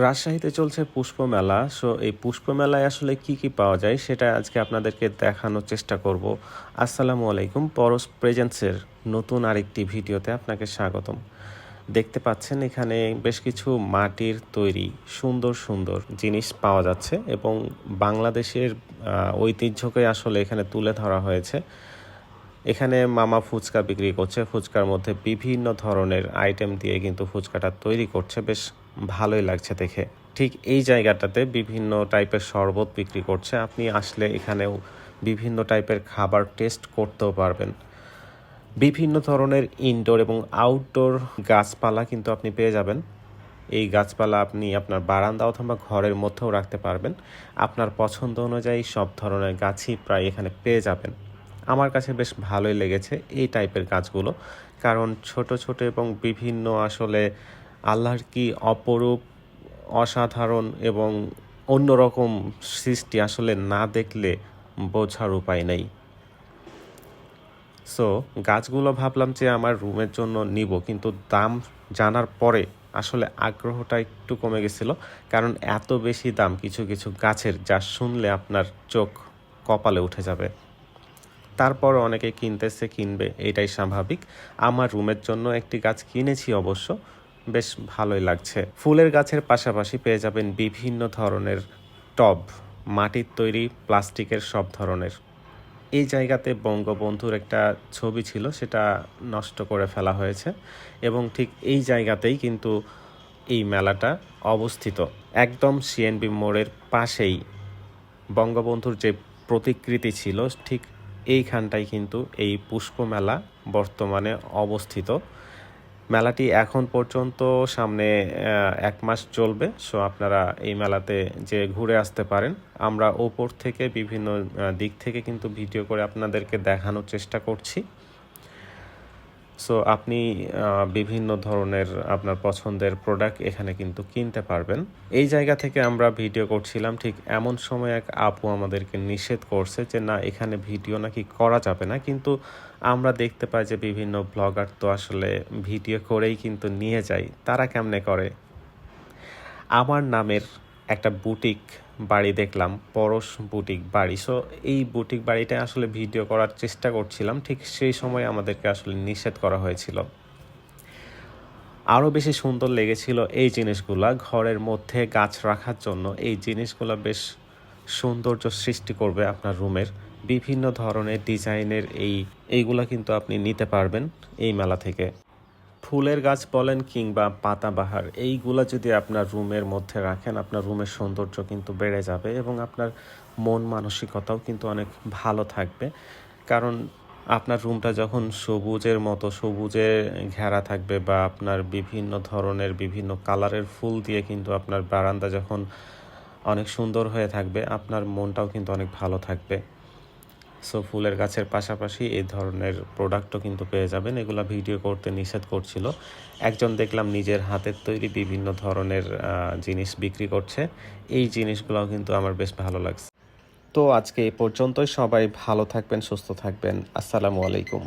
রাজশাহীতে চলছে পুষ্প মেলা সো এই পুষ্প মেলায় আসলে কি কি পাওয়া যায় সেটা আজকে আপনাদেরকে দেখানোর চেষ্টা করব। আসসালামু আলাইকুম, পরশ প্রেজেন্সের নতুন আরেকটি ভিডিওতে আপনাকে স্বাগতম। দেখতে পাচ্ছেন এখানে বেশ কিছু মাটির তৈরি, সুন্দর সুন্দর জিনিস পাওয়া যাচ্ছে এবং বাংলাদেশের ঐতিহ্যকে আসলে এখানে তুলে ধরা হয়েছে। এখানে মামা ফুচকা বিক্রি করছে। ফুচকার মধ্যে বিভিন্ন ধরনের আইটেম দিয়ে কিন্তু ফুচকাটা তৈরি করছে। বেশ ভালোই লাগছে দেখে। ঠিক এই জায়গাটাতে বিভিন্ন টাইপের শরবত বিক্রি করছে। আপনি আসলে এখানেও বিভিন্ন টাইপের খাবার টেস্ট করতেও পারবেন। বিভিন্ন ধরনের ইনডোর এবং আউটডোর গাছপালা কিন্তু আপনি পেয়ে যাবেন। এই গাছপালা আপনি আপনার বারান্দা অথবা ঘরের মধ্যেও রাখতে পারবেন। আপনার পছন্দ অনুযায়ী সব ধরনের গাছই প্রায় এখানে পেয়ে যাবেন। আমার কাছে বেশ ভালোই লেগেছে এই টাইপের গাছগুলো কারণ ছোট ছোট এবং বিভিন্ন আসলে আল্লাহর কি অপরূপ, অসাধারণ এবং অন্যরকম সৃষ্টি আসলে না দেখলে বোঝার উপায় নেই। সো গাছগুলো ভাবলাম যে আমার রুমের জন্য নিব, কিন্তু দাম জানার পরে আসলে আগ্রহটা একটু কমে গেছিল। কারণ এত বেশি দাম কিছু কিছু গাছের, যা শুনলে আপনার চোখ কপালে উঠে যাবে। তারপর অনেকে কিনতেছে, কিনবে, এটাই স্বাভাবিক। আমার রুমের জন্য একটি গাছ কিনেছি অবশ্য, বেশ ভালোই লাগছে। ফুলের গাছের পাশাপাশি পেয়ে যাবেন বিভিন্ন ধরনের টব, মাটির তৈরি, প্লাস্টিকের সব ধরনের। এই জায়গাতে বঙ্গবন্ধুর একটা ছবি ছিল, সেটা নষ্ট করে ফেলা হয়েছে এবং ঠিক এই জায়গাতেই কিন্তু এই মেলাটা অবস্থিত। একদম সিএনবি মোড়ের পাশেই বঙ্গবন্ধুর যে প্রতিকৃতি ছিল, ঠিক এইখানটাই কিন্তু এই পুষ্প মেলা বর্তমানে অবস্থিত। মেলাটি এখন পর্যন্ত সামনে এক মাস চলবে, সো আপনারা এই মেলাতে যে ঘুরে আসতে পারেন। আমরা ওপর থেকে বিভিন্ন দিক থেকে কিন্তু ভিডিও করে আপনাদেরকে দেখানোর চেষ্টা করছি। সো আপনি বিভিন্ন ধরনের আপনার পছন্দের প্রোডাক্ট এখানে কিন্তু কিনতে পারবেন। এই জায়গা থেকে আমরা ভিডিও করছিলাম, ঠিক এমন সময় এক আপু আমাদেরকে নিষেধ করছে যে, না, এখানে ভিডিও নাকি করা যাবে না। কিন্তু আমরা দেখতে পাই যে, বিভিন্ন ব্লগার তো আসলে ভিডিও করেই কিন্তু নিয়ে যায়। তারা কেমনে করে? আমার নামের একটা বুটিক বাড়ি দেখলাম, পরশ বুটিক বাড়ি। সো এই বুটিক বাড়িটা আসলে ভিডিও করার চেষ্টা করছিলাম, ঠিক সেই সময় আমাদেরকে আসলে নিষেধ করা হয়েছিল। আরও বেশি সুন্দর লেগেছিল এই জিনিসগুলা, ঘরের মধ্যে গাছ রাখার জন্য। এই জিনিসগুলো বেশ সৌন্দর্য সৃষ্টি করবে আপনার রুমের। বিভিন্ন ধরনের ডিজাইনের এই, এইগুলা কিন্তু আপনি নিতে পারবেন এই মেলা থেকে। ফুলের গাছ বলেন কিংবা পাতাবাহার এইগুলা যদি আপনার রুমের মধ্যে রাখেন, আপনার রুমের সৌন্দর্য কিন্তু বেড়ে যাবে এবং আপনার মন মানসিকতাও কিন্তু অনেক ভালো থাকবে। কারণ আপনার রুমটা যখন সবুজের মতো, সবুজে ঘেরা থাকবে বা আপনার বিভিন্ন ধরনের বিভিন্ন কালারের ফুল দিয়ে কিন্তু আপনার বারান্দা যখন অনেক সুন্দর হয়ে থাকবে, আপনার মনটাও কিন্তু অনেক ভালো থাকবে। সো ফুলের গাছের পাশাপাশি এই ধরনের প্রোডাক্টও কিন্তু পেয়ে যাবেন। এগুলো ভিডিও করতে নিষেধ করছিল। একজন দেখলাম নিজের হাতের তৈরি বিভিন্ন ধরনের জিনিস বিক্রি করছে। এই জিনিসগুলোও কিন্তু আমার বেশ ভালো লাগছে। তো আজকে এ পর্যন্তই। সবাই ভালো থাকবেন, সুস্থ থাকবেন। আসসালামু আলাইকুম।